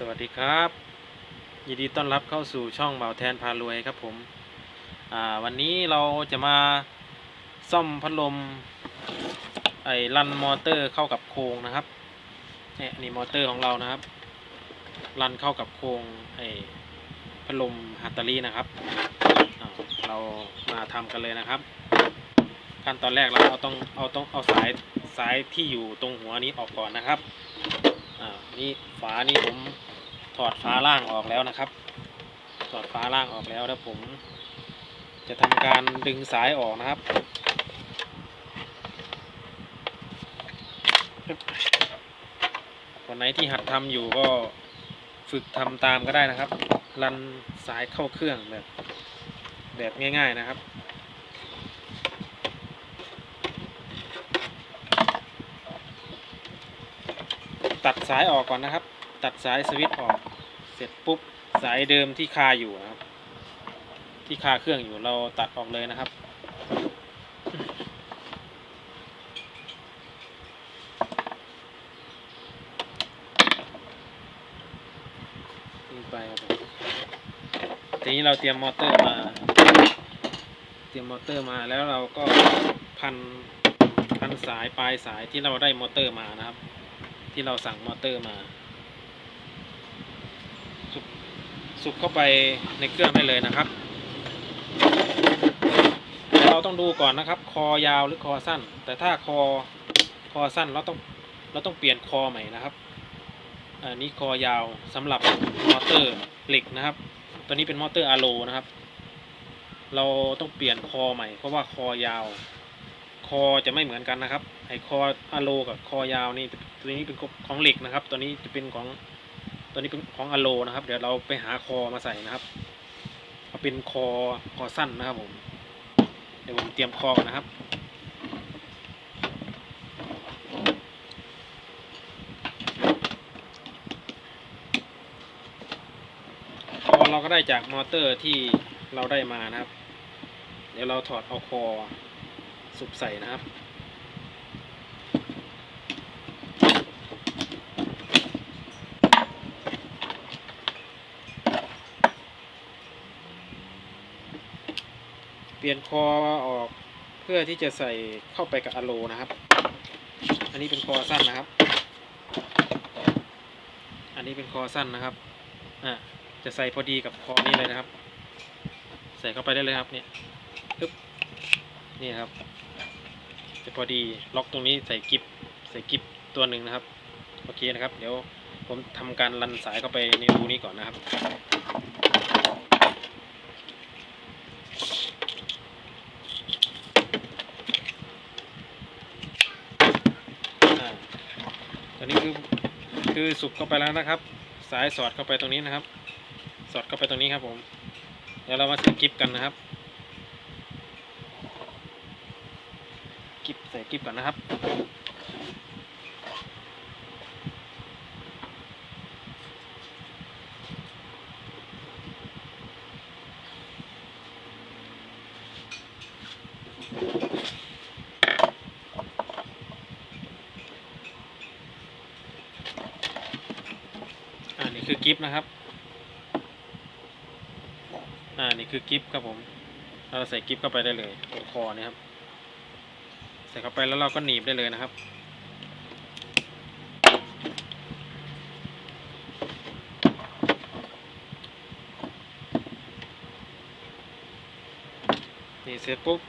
สวัสดีครับ ยินดีต้อนรับเข้าสู่ช่องเบาแทนพารวยครับผมวันนี้เราจะมาซ่อมพัดลมไอ้รันมอเตอร์เข้ากับโครงนะครับเนี่ยนี่มอเตอร์ของเรานะครับรันเข้ากับโครงไอ้พัดลมฮัตเตอรี่นะครับเรามาทำกันเลยนะครับ ขั้นตอนแรกเราเอาต้องเอาต้องเอาสายสายที่อยู่ตรงหัวนี้ออกก่อนนะครับ อ่านี่ฝานี่ผมถอดฝาล่างออกแล้วนะครับ ถอดฝาล่างออกแล้วแล้วผม จะทำการดึงสายออกนะครับคนไหนที่หัดทำอยู่ก็ฝึกทำตามก็ได้นะครับ รันสายเข้าเครื่องแบบแบบง่าย ๆนะครับ ตัดสายออกก่อนนะครับ ตัดสายสวิตช์ออก เสร็จปุ๊บสายเดิมที่คาอยู่นะครับ ที่คาเครื่องอยู่เราตัดออกเลยนะครับนี่ไปครับทีนี้เราเตรียมมอเตอร์มา เตรียมมอเตอร์มาแล้วเราก็พันพันสายปลายสายที่เราได้มอเตอร์มานะครับ ที่เราสั่งมอเตอร์มาสุกสุกเข้าไปในเครื่องได้เลยนะครับแต่เราต้องดูก่อนนะครับ คอยาวหรือคอสั้น แต่ถ้าคอคอสั้นเราต้องเราต้องเปลี่ยนคอใหม่นะครับอันนี้คอยาวสำหรับมอเตอร์เหล็กนะครับ ตัวนี้เป็นมอเตอร์อะโลนะครับ เราต้องเปลี่ยนคอใหม่ เพราะว่าคอยาว คอจะไม่เหมือนกันนะครับ ไอคออะโลกับคอยาวนี่ ตัวนี้เป็นของเหล็กนะครับ ตัวนี้จะเป็นของตัวนี้เป็นของอะโลนะครับ เดี๋ยวเราไปหาคอมาใส่นะครับเอาเป็นคอคอสั้นนะครับผมเดี๋ยวผมเตรียมคอก่อนนะครับคอเราก็ได้จากมอเตอร์ที่เราได้มานะครับ เดี๋ยวเราถอดเอาคอสุบใส่นะครับ ปลี่ยนคอออกเพื่อที่จะใส่เข้าไปกับอะโลนะครับ อันนี้เป็นคอสั้นนะครับ อันนี้เป็นคอสั้นนะครับอะจะใส่พอดีกับคอนี้เลยนะครับ ใส่เข้าไปได้เลยครับเนี่ยปึ๊บนี่ครับ จะพอดีล็อกตรงนี้ใส่กิฟใส่กิฟตัวหนึ่งนะครับโอเคนะครับ เดี๋ยวผมทำการรันสายเข้าไปในรูนี้ก่อนนะครับ อ่าตอนนี้คือ คือสุกเข้าไปแล้วนะครับ สายสอดเข้าไปตรงนี้นะครับ สอดเข้าไปตรงนี้ครับผม เดี๋ยวเรามาใส่กิฟกันนะครับกิฟใส่กิฟก่อนนะครับ อ่านี่คือกิฟนะครับ อ่า นี่ คือกิฟครับผม เราใส่กิฟเข้าไปได้เลยตรงคอเนี่ยครับ ใส่เข้าไปแล้วเราก็หนีบได้เลยนะครับ นี่เสร็จปุ๊บ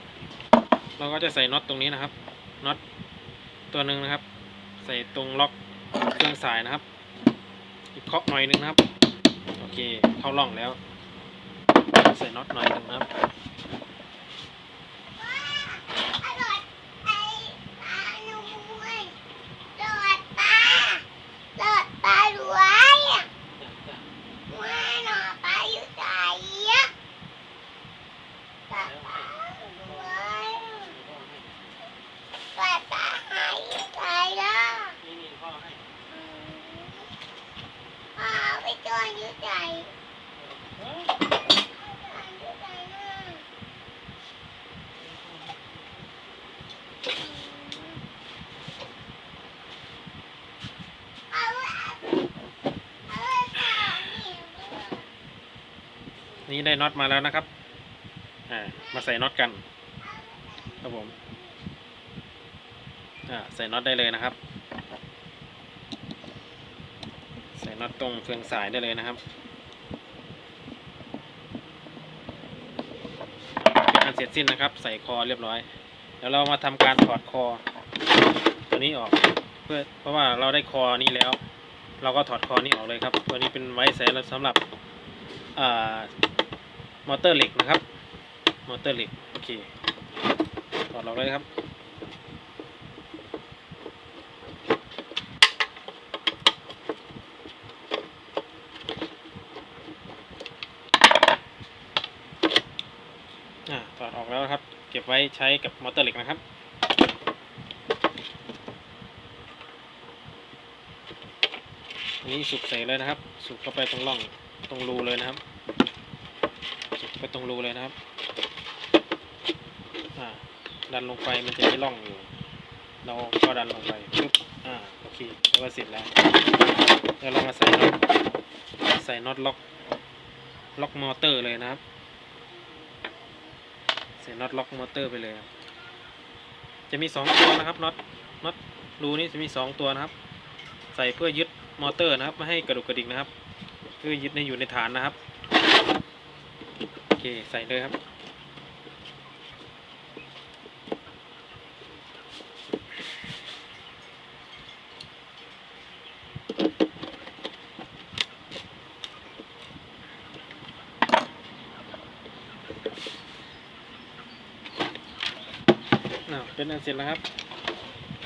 เราก็จะใส่น็อตตรงนี้นะครับ น็อตตัวหนึ่งนะครับ ใส่ตรงล็อกเครื่องสายนะครับ อีกเคาะหน่อยนึงนะครับ โอเค เข้าร่องแล้ว ใส่น็อตหน่อยนึงนะครับอร่อยไอ้ปลาหนุ่ยหลอปลาหลอดปลาวยอะว่าหนอปลาอยู่ไหนอะปลาปลารวยปลาปลาหายอยู่ไหนล่ะ นี่นี่พ่อให้ อืมพ่อไปจอนอยู่ไหนอยู่ไหนน่ะเอาเอาเอา นี่ ได้น็อตมาแล้วนะครับ อ่า มาใส่น็อตกัน ครับผม อ่า ใส่น็อตได้เลยนะครับ ใส่น็อตตรงเฟืองสายได้เลยนะครับเป็นอันเสร็จสิ้นนะครับ ใส่คอเรียบร้อย แล้วเรามาทำการถอดคอ ตัวนี้ออก เพื่อ เพราะว่าเราได้คอนี้แล้ว เราก็ถอดคอนี้ออกเลยครับ ตัวนี้เป็นไว้ใส่สำหรับอ่า มอเตอร์เหล็กนะครับ มอเตอร์เหล็ก โอเค ถอดออกเลยครับอ่าถอดออกแล้วนะครับ เก็บไว้ใช้กับมอเตอร์เหล็กนะครับอันนี้สุกใส่เลยนะครับ สุกเข้าไปตรงร่องตรงรูเลยนะครับ ไปตรงรูเลยนะครับดันลงไปมันจะมีร่องอยู่ เราก็ดันลงไปปึ๊บอ่าโอเคแล้วก็เสร็จแล้วแล้วเรามาใส่น็อตใส่น็อตล็อกล็อกมอเตอร์เลยนะครับ ใส่น็อตล็อกมอเตอร์ไปเลยจะมีสองตัวนะครับน็อตน็อตรูนี้จะมีสองตัวนะครับ ใส่เพื่อยึดมอเตอร์นะครับไม่ให้กระดุกกระดิกนะครับ เพื่อยึดในอยู่ในฐานนะครับ ใส่เลยครับ น่าเป็นอันเสร็จแล้วครับ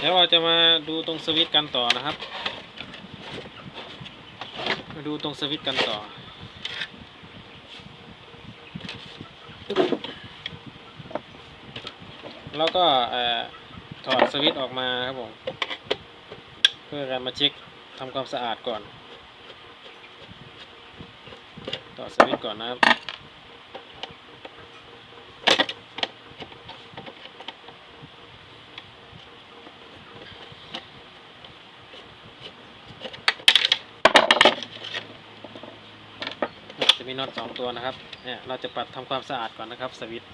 แล้วเราจะมาดูตรงสวิตช์กันต่อนะครับ มาดูตรงสวิตช์กันต่อ แล้วก็ถอดสวิตช์ออกมาครับผม เพื่อการมาเช็คทำความสะอาดก่อนถอสวิตช์ก่อนนะครับ จะมีน็อตสองตัวนะครับ เนี่ยเราจะปัดทำความสะอาดก่อนนะครับสวิตช์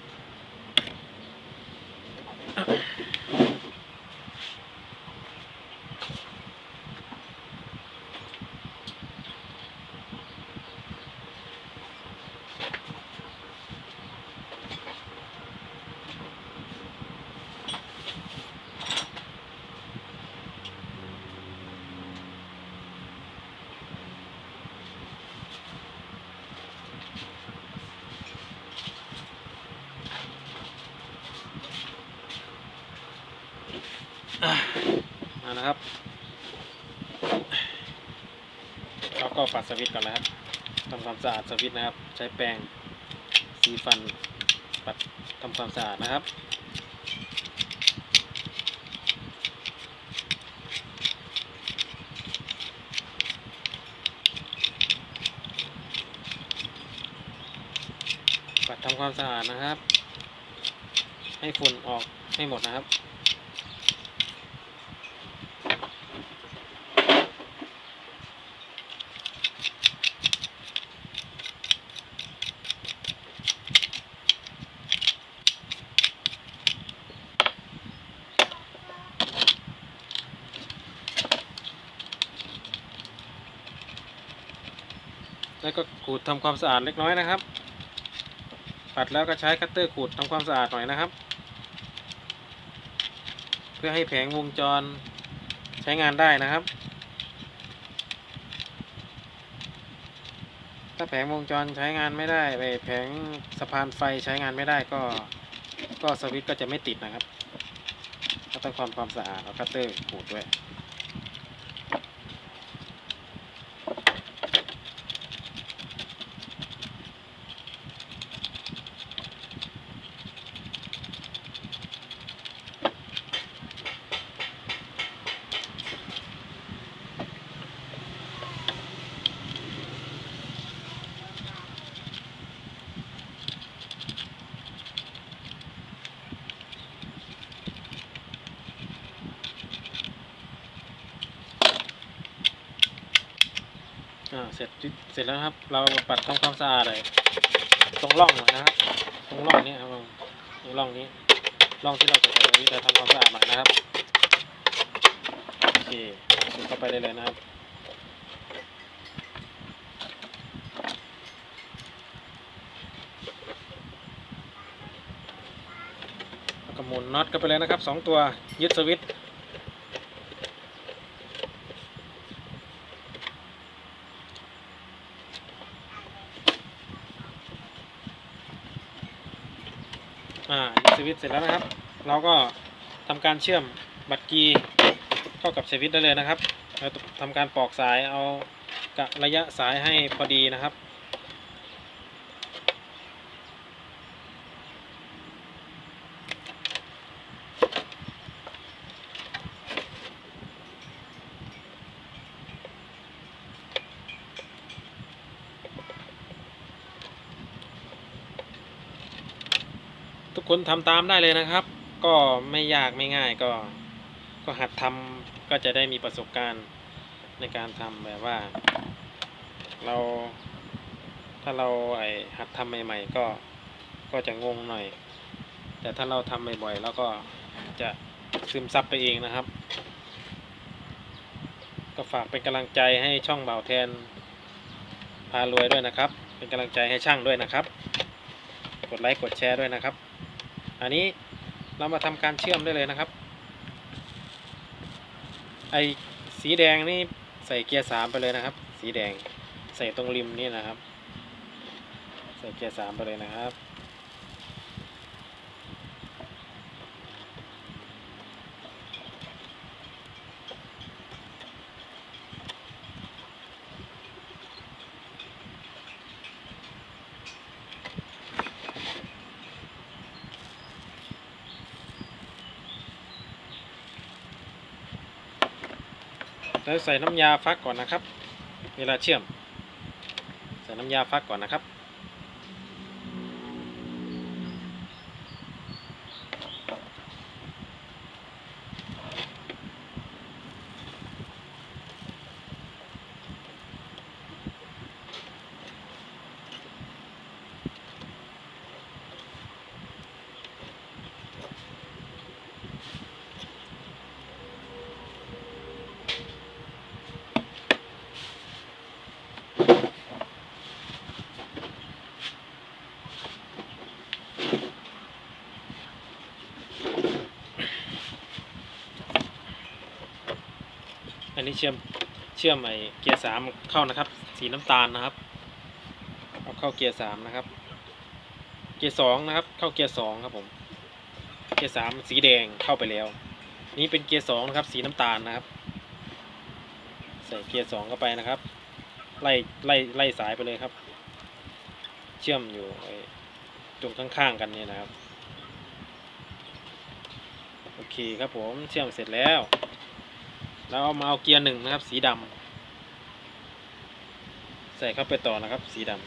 นะครับเราก็ปัดสวิตก่อนนะครับทำความสะอาดสวิตนะครับ ใช้แปรงสีฟันปัดทำความสะอาดนะครับปัดทำความสะอาดนะครับ ให้ฝุ่นออกให้หมดนะครับ ขูดทำความสะอาดเล็กน้อยนะครับ ปัดแล้วก็ใช้คัตเตอร์ขูดทำความสะอาดหน่อยนะครับ เพื่อให้แผงวงจรใช้งานได้นะครับ ถ้าแผงวงจรใช้งานไม่ได้ไปแผงสะพานไฟใช้งานไม่ได้ก็ก็สวิตช์ก็จะไม่ติดนะครับ ก็ต้องความความสะอาดเอาคัตเตอร์ขูดด้วย อ่าเสร็จเสร็จแล้วครับ เราปัดทำความสะอาดเลยตรงร่องนะครับ ตรงร่องนี้ครับตรงร่องนี้ร่องที่เราจะใส่สวิตช์เราทำความสะอาดหน่อยนะครับโอเคสุดเข้าไปได้เลยนะครับก็หมุนน็อตก็ไปเลยนะครับสองตัวยึดสวิตช์อ่ายึดสวิตช์เส ร็จแล้วนะครับ เราก็ทำการเชื่อมบัตรกีเข้ากับสวิตช์ได้เลยนะครับเราทำการปอกสายเอากะระยะสายให้พอดีนะครับ คนทำตามได้เลยนะครับ ก็ไม่ยากไม่ง่ายก็ ก็หัดทำก็จะได้มีประสบการณ์ในการทำแบบว่า เรา ถ้าเราไอหัดทำใหม่ ๆ ก็ก็จะงงหน่อย แต่ถ้าเราทำบ่อยๆแล้วก็จะซึมซับไปเองนะครับ ก็ฝากเป็นกำลังใจให้ช่องเบาแทนพารวยด้วยนะครับ เป็นกำลังใจให้ช่างด้วยนะครับ กดไลค์กดแชร์ด้วยนะครับ อันนี้เรามาทำการเชื่อมได้เลยนะครับ ไอสีแดงนี่ใส่เกียร์สามไปเลยนะครับ สีแดงใส่ตรงริมนี่นะครับ ใส่เกียร์สามไปเลยนะครับ แล้วใส่น้ำยาฟักก่อนนะครับ เวลาเชื่อม ใส่น้ำยาฟักก่อนนะครับ นี้เชื่อมเชื่อมไอเกียร์สามเข้านะครับ สีน้ำตาลนะครับ เอาเข้าเกียร์สามนะครับ เกียร์สองนะครับ เข้าเกียร์สองครับผม เกียร์สามสีแดงเข้าไปแล้ว นี่เป็นเกียร์สองนะครับ สีน้ำตาลนะครับ ใส่เกียร์สองเข้าไปนะครับ ไล่ไล่ไล่สายไปเลยครับ เชื่อมอยู่ไอตรงข้างๆกันเนี่ยนะครับ โอเคครับผมเชื่อมเสร็จแล้ว แล้วเอามาเอาเกียร์หนึ่งนะครับ สีดำใส่เข้าไปต่อนะครับ สีดำ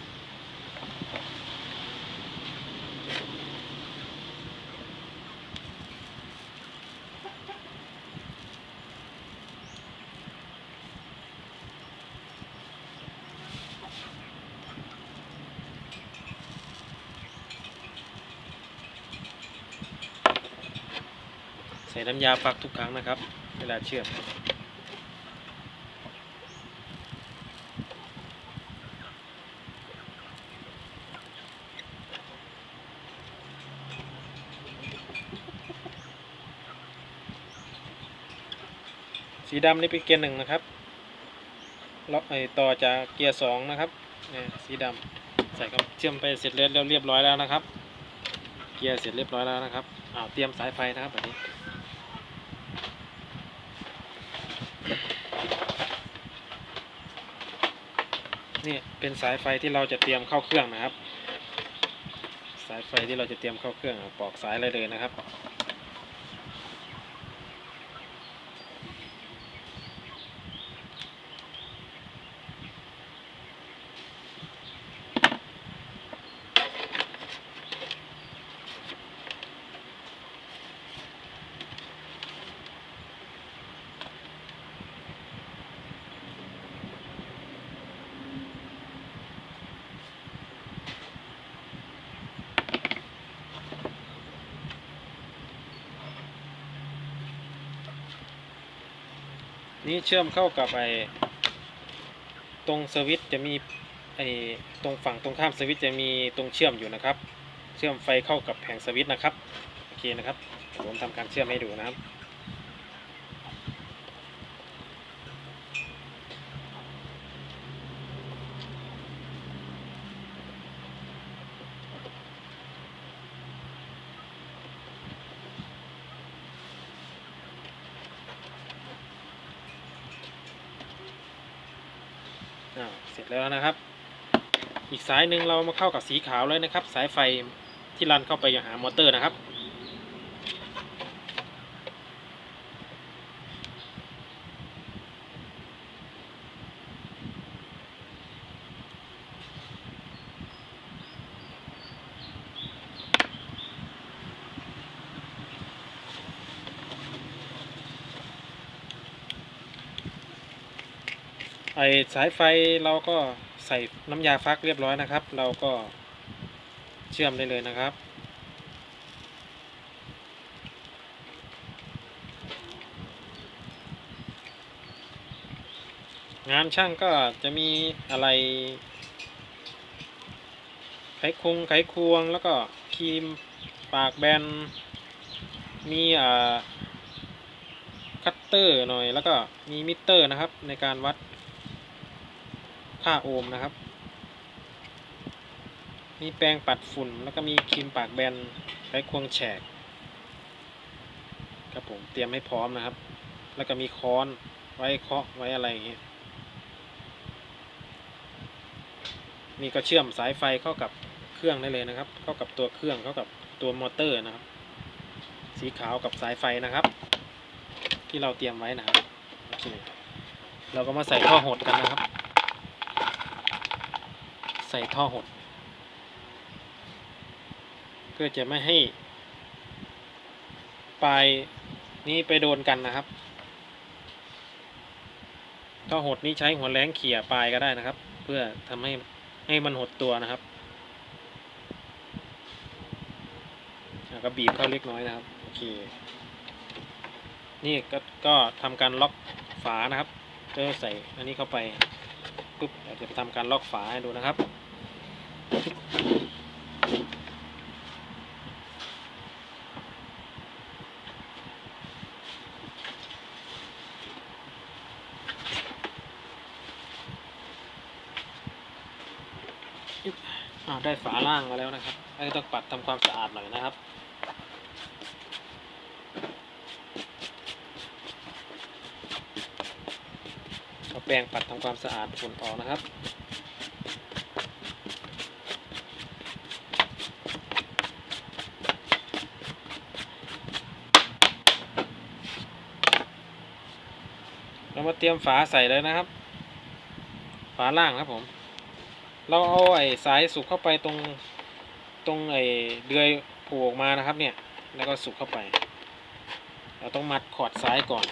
ใส่น้ำยาฟักทุกครั้งนะครับ เวลาเชื่อม สีดำนี่เป็นเกียร์หนึ่งนะครับล็อกไอต่อจากเกียร์สองนะครับเนี่ยสีดำใส่กับเชื่อมไปเสร็จแล้วเรียบร้อยแล้วนะครับ เกียร์เสร็จเรียบร้อยแล้วนะครับอ้าวเตรียมสายไฟนะครับแบบนี้นี่เป็นสายไฟที่เราจะเตรียมเข้าเครื่องนะครับ สายไฟที่เราจะเตรียมเข้าเครื่องปอกสายเลยเลยนะครับ นี่เชื่อมเข้ากับไอตรงสวิตจะมีไอตรงฝั่งตรงข้ามสวิตจะมีตรงเชื่อมอยู่นะครับ เชื่อมไฟเข้ากับแผงสวิตนะครับโอเคนะครับผมทำการเชื่อมให้ดูนะครับ อ่าเสร็จแล้วนะครับ อีกสายหนึ่งเรามาเข้ากับสีขาวเลยนะครับ สายไฟที่รันเข้าไปยังหามอเตอร์นะครับ ไอสายไฟเราก็ใส่น้ำยาฟักเรียบร้อยนะครับ เราก็เชื่อมได้เลยนะครับ งานช่างก็จะมีอะไร ไขควงไขควงแล้วก็ครีมปากแบน มีอ่าคัตเตอร์หน่อยแล้วก็มีมิเตอร์นะครับในการวัด ค่าโอห์มนะครับ มีแปรงปัดฝุ่น แล้วก็มีครีมปากแบนไขควงแฉกครับผมเตรียมให้พร้อมนะครับ แล้วก็มีค้อนไว้เคาะไว้อะไรอย่างเงี้ยนี่ก็เชื่อมสายไฟเข้ากับเครื่องได้เลยนะครับ เข้ากับตัวเครื่องเข้ากับตัวมอเตอร์นะครับ สีขาวกับสายไฟนะครับ ที่เราเตรียมไว้นะครับโอเคเราก็มาใส่ท่อหดกันนะครับ ใส่ท่อหด เพื่อจะไม่ให้ ปลายนี้ไปโดนกันนะครับ ท่อหดนี้ใช้หัวแรงเขี่ยปลายก็ได้นะครับ เพื่อทำให้ให้มันหดตัวนะครับแล้วก็บีบเข้าเล็กน้อยนะครับ โอเค นี่ก็ก็ทำการล็อกฝานะครับจะใส่อันนี้เข้าไปปุ๊บเดี๋ยวจะไปทำการล็อกฝาให้ดูนะครับ อ่าได้ฝาล่างมาแล้วนะครับก็ต้องปัดทำความสะอาดหน่อยนะครับเอาแปรงปัดทำความสะอาดฝุ่นออกนะครับเรามาเตรียมฝาใส่เลยนะครับ ฝาล่างครับผม เราเอาไอ้สายสุกเข้าไปตรงตรงไอ้เดือยผล่ออกมานะครับเนี่ย แล้วก็สุกเข้าไป เราต้องมัดขอดซ้ายก่อน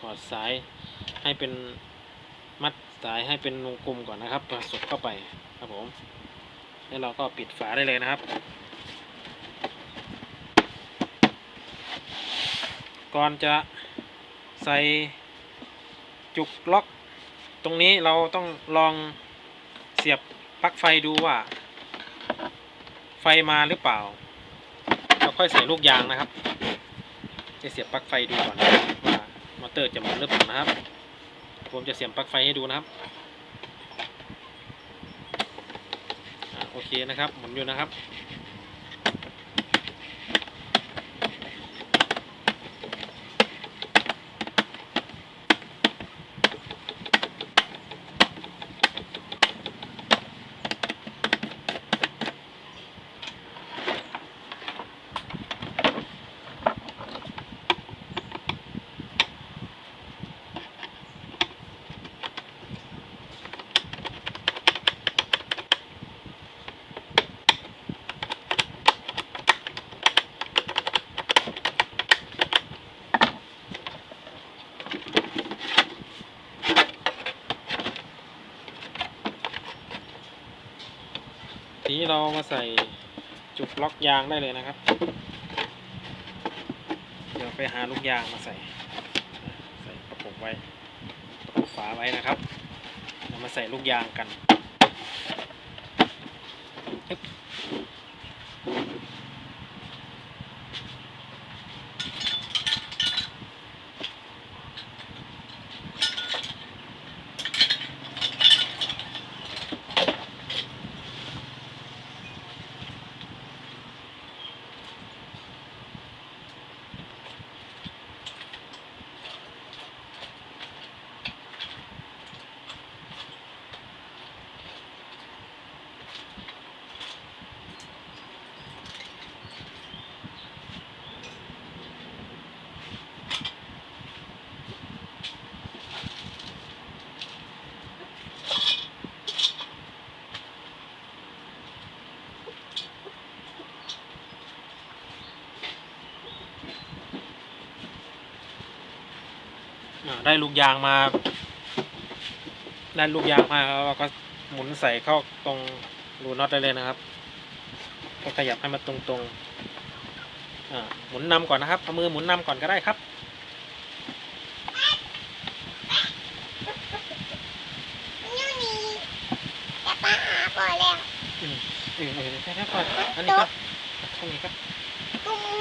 ขอดซ้ายให้เป็นมัดสายให้เป็นวงกลมก่อนนะครับสุกเข้าไปครับผม แล้วเราก็ปิดฝาได้เลยนะครับ ก่อนจะใส่จุกล็อก ตรงนี้เราต้องลองเสียบ ลั๊กไฟดูว่า ไฟมาหรือเปล่า เราค่อยใส่ลูกยางนะครับ จะเสียบปลั๊กไฟดูก่อนนว่ามอเตอร์จะหมุนหรือเปล่านะครับ ผมจะเสียบปลั๊กไฟให้ดูนะครับโอเคนะครับหมุนอยู่นะครับ เรามาใส่จุกล็อกยางได้เลยนะครับ เดี๋ยวไปหาลูกยางมาใส่ ใส่กระกไว้ฝาไว้นะครับเรามาใส่ลูกยางกัน ได้ลูกยางมาได้ลูกยางมาแล้วเราก็หมุนใส่เข้าตรงรูน็อตได้เลยนะครับก็ขยับให้มันตรงๆอ่าหมุนนำก่อนนะครับเอามือหมุนนำก่อนก็ได้ครับนี่นี่จะไปหาพ่อแล้วอืมอืมเออแค่ก่อนอันนี้ครับช่องนี้ครับกูมี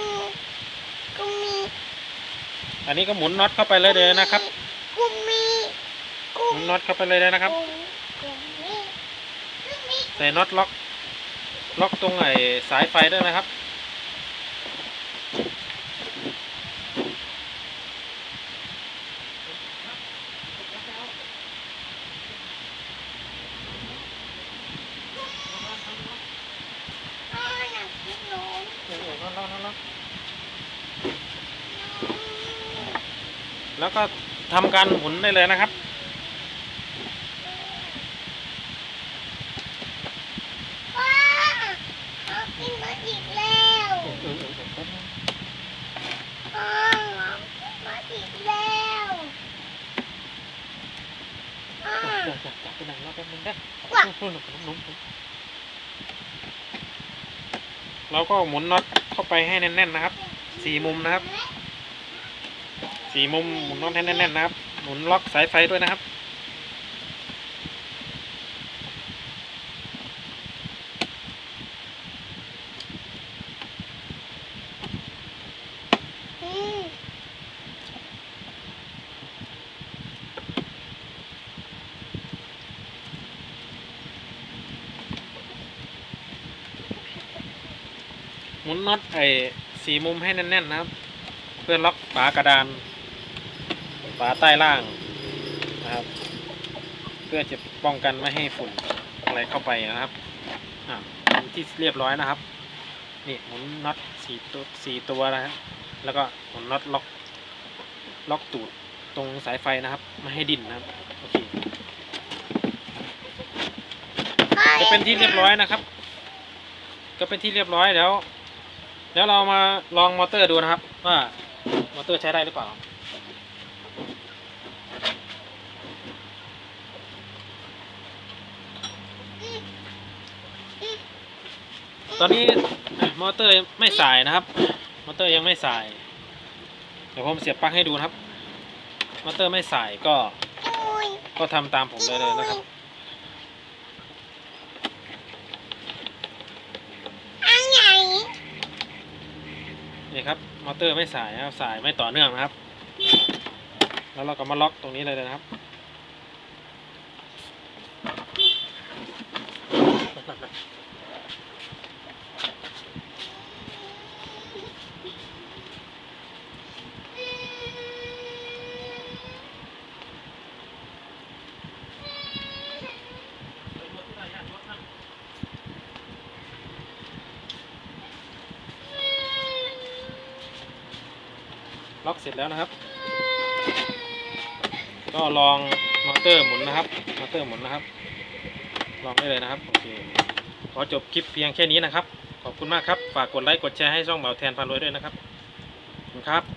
กูมีอันนี้ก็หมุนน็อตเข้าไปเลยเลยนะครับกูมีกูหมุ นน็อตเข้าไปเลยเลยนะครับ ใส่น็อตล็อก ล็อกตรงไอ้สายไฟด้วยนะครับ แล้วก็ทำการหมุนได้เลยนะครับ พ่อเอากินมาอีกแล้วพ่อเอากินมาอีกแล้วพ่อ จับไปหนังรอบแป๊บนึงได้ ว้า เราก็หมุนน็อตเข้าไปให้แน่นๆนะครับสี่มุมนะครับสี่มุมหมุนน็อตให้แน่นๆนะครับหมุนล็อกสายไฟด้วยนะครับ อืม หมุนน็อตไอ้ สี่มุมให้แน่นๆนะครับ เพื่อล็อกฝากระดาน ฝาใต้ล่างนะครับ เพื่อจะป้องกันไม่ให้ฝุ่นอะไรเข้าไปนะครับอะหมุนที่เรียบร้อยนะครับ นี่หมุนน็อตสี่ตัวสี่ตัวนะฮะแล้วก็หมุนน็อตล็อกล็อกตูดตรงสายไฟนะครับไม่ให้ดิ้นนะครับโอเคก็เป็นที่เรียบร้อยนะครับ ก็เป็นที่เรียบร้อยแล้ว แล้วเรามาลองมอเตอร์ดูนะครับ ว่ามอเตอร์ใช้ได้หรือเปล่าตอนนี้มอเตอร์ไม่สายนะครับ มอเตอร์ยังไม่สาย เดี๋ยวผมเสียบปลั๊กให้ดูนะครับ มอเตอร์ไม่สายก็ ก็ทำตามผมได้เลยนะครับ อันไหน นี่ครับมอเตอร์ไม่สายนะครับสายไม่ต่อเนื่องนะครับ แล้วเราก็มาล็อกตรงนี้เลยนะครับ ล็อกเสร็จ แล้วนะครับ ก็ลองมอเตอร์หมุนนะครับ มอเตอร์หมุนนะครับ ลองได้เลยนะครับ โอเค ขอจบคลิปเพียงแค่นี้นะครับ ขอบคุณมากครับ ฝากกดไลค์ กดแชร์ให้ช่องเบาแทนพันรวยด้วยนะครับ ขอบคุณครับ